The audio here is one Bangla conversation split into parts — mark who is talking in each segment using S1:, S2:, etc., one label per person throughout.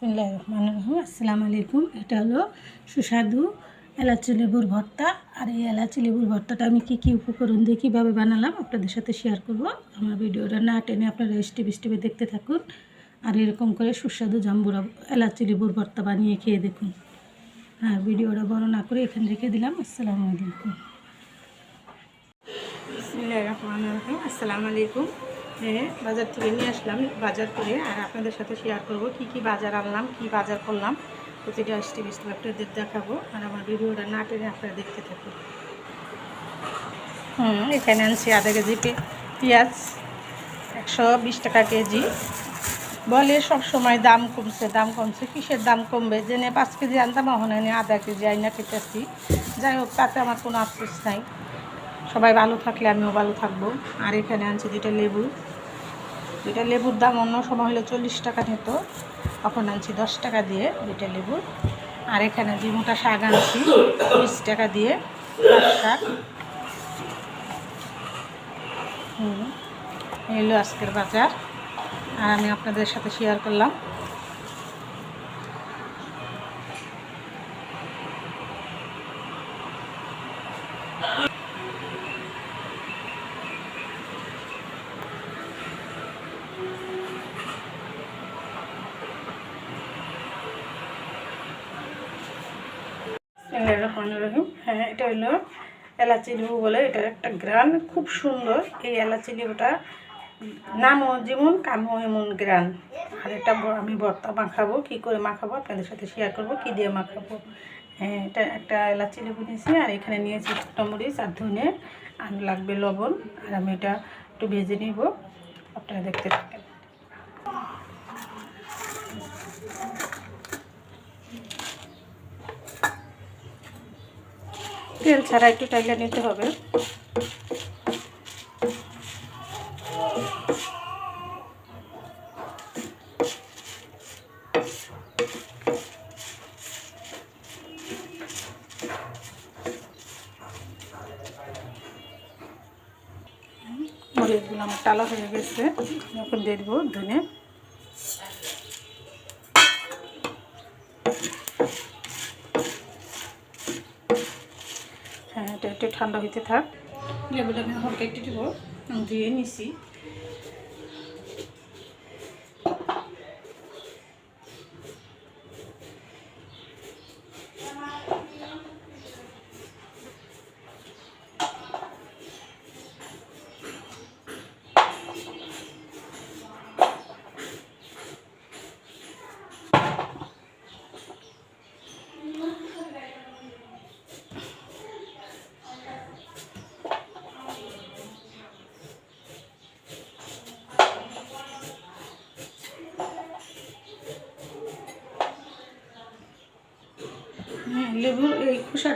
S1: বিসমিল্লাহ রহমান রহিম। আসসালামু আলাইকুম। এটা হলো সুস্বাদু এলাচি লেবুর ভর্তা। আর এই এলাচি লেবুর ভর্তাটা আমি কী কী উপকরণ দিয়ে কীভাবে বানালাম আপনাদের সাথে শেয়ার করব। আমার ভিডিওটা না টেনে আপনারা স্টেপ স্টেপে দেখতে থাকুন। আর এরকম করে সুস্বাদু জাম্বুরা এলাচি লেবুর ভর্তা বানিয়ে খেয়ে দেখুন। হ্যাঁ ভিডিওটা বড় না করে এখানে রেখে দিলাম। আসসালামু আলাইকুম। আসসালামু আলাইকুম। হ্যাঁ বাজার থেকে নিয়ে আসলাম, বাজার করে আর আপনাদের সাথে শেয়ার করব কি কি বাজার আনলাম, কি বাজার করলাম। প্রতিটা স্টেপ স্টেপ আপনাদের দেখাবো আর আমার ভিডিওটা না টেনে আপনারা দেখতে থাকুন। হুম, এখানে আনছি আধা কেজি পেঁয়াজ একশো বিশ টাকা কেজি। বলে সব সময় দাম কমছে দাম কমছে, কিসের দাম কমবে? জেনে পাঁচ কেজি আনতাম, এখন এনে আধা কেজি আইনা খেতেছি। যাই হোক, তাতে আমার কোনো আফসোস নাই। সবাই ভালো থাকলে আমিও ভালো থাকব। আর এখানে আনছি দুইটা লেবু। দুইটা লেবুর দাম অন্য সময় হলে চল্লিশ টাকা নিত। এখন আনছি দশ টাকা দিয়ে দুইটা লেবু। আর এখানে যে মোটা শাক আনছি, বিশ টাকা দিয়ে শাক। হুম, এই হলো আজকের বাজার। আর আমি আপনাদের সাথে শেয়ার করলাম। রহিম হ্যাঁ এটা হলো এলাচি লেবু বলে। এটার একটা গ্রান খুব সুন্দর। এই এলাচি লেবুটা নামও যেমন, কামও এমন গ্রান। আর এটা আমি ভর্তা মাখাবো। কী করে মাখাবো আপনাদের সাথে শেয়ার করব, কী দিয়ে মাখাবো। হ্যাঁ এটা একটা এলাচি লেবু নিয়েছি আর এখানে নিয়েছি ছোটো মরিচ আর ধনে। আর লাগবে লবণ। আর আমি এটা একটু ভেজে নিব। আপনারা দেখতে থাকেন। তেল ছাড়া একটু টাইলা নিতে হবে। মরিচগুলো আমার টালা হয়ে গেছে। এখন দিয়ে দেবো ধনে। একটু ঠান্ডা হইতে থাক। লেবুটা আমি হালকা একটু দিব। দিয়ে নিছি।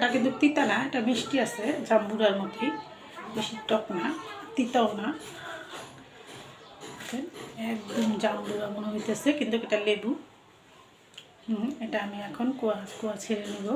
S1: খোসাটা কিন্তু তিতা না, এটা মিষ্টি আছে, জাম্বুরার মতোই। বেশি টক না, তিতাও না। একদম জাম্বুরা মনে হইতেছে, কিন্তু এটা লেবু। হুম, এটা আমি এখন কুয়া কুয়া ছেড়ে নেব।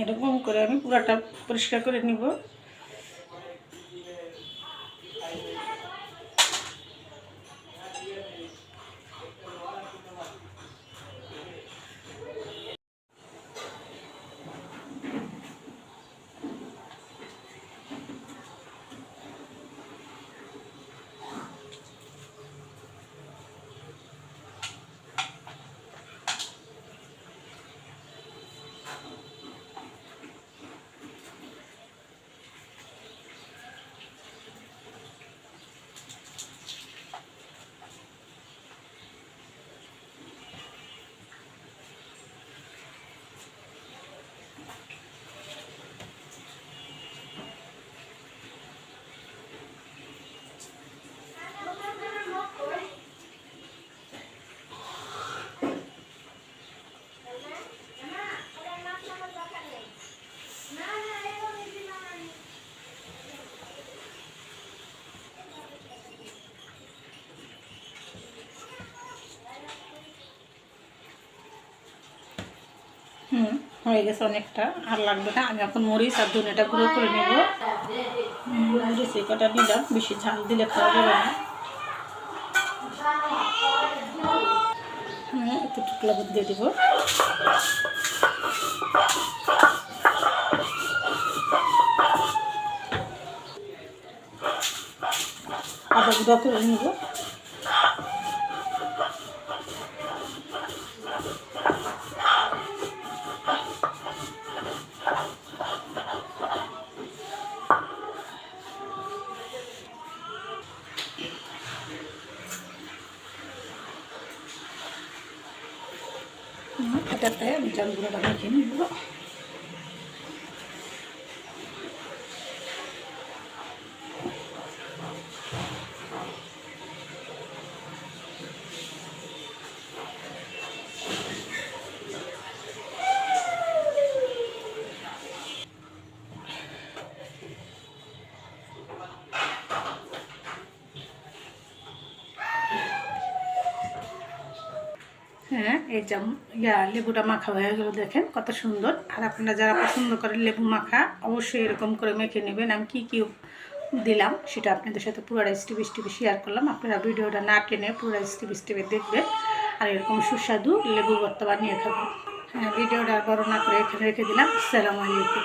S1: এরকম করে আমি পুরাটা পরিষ্কার করে নিব। হয়ে গেছে অনেকটা। আর লাগবে না, আমি এখন মরিচ আর ধনেটা গুঁড়ো করে নেব। মরিচ কটা নিলাম বেশি ঝাল দিলে খাওয়া যাবে না। হ্যাঁ একটু টুকলা দিয়ে দেবো। আদা গুঁড়া করে নেব। এটাতে আমি চাল গুঁড়োটা নেব। হ্যাঁ এই যে ইয়া লেবুটা মাখা হয়ে গেল দেখেন, কত সুন্দর। আর আপনারা যারা পছন্দ করেন লেবু মাখা, অবশ্যই এরকম করে মেখে নেবেন। আমি কী কী দিলাম সেটা আপনাদের সাথে পুরো স্টিপ স্টিপে শেয়ার করলাম। আপনারা ভিডিওটা না টেনে পুরো স্টিপ স্টিপে দেখবেন। আর এরকম সুস্বাদু লেবু ভর্তা বানিয়ে খাবেন। হ্যাঁ ভিডিওটা বড় না করে এখানে রেখে দিলাম। আসসালামু আলাইকুম।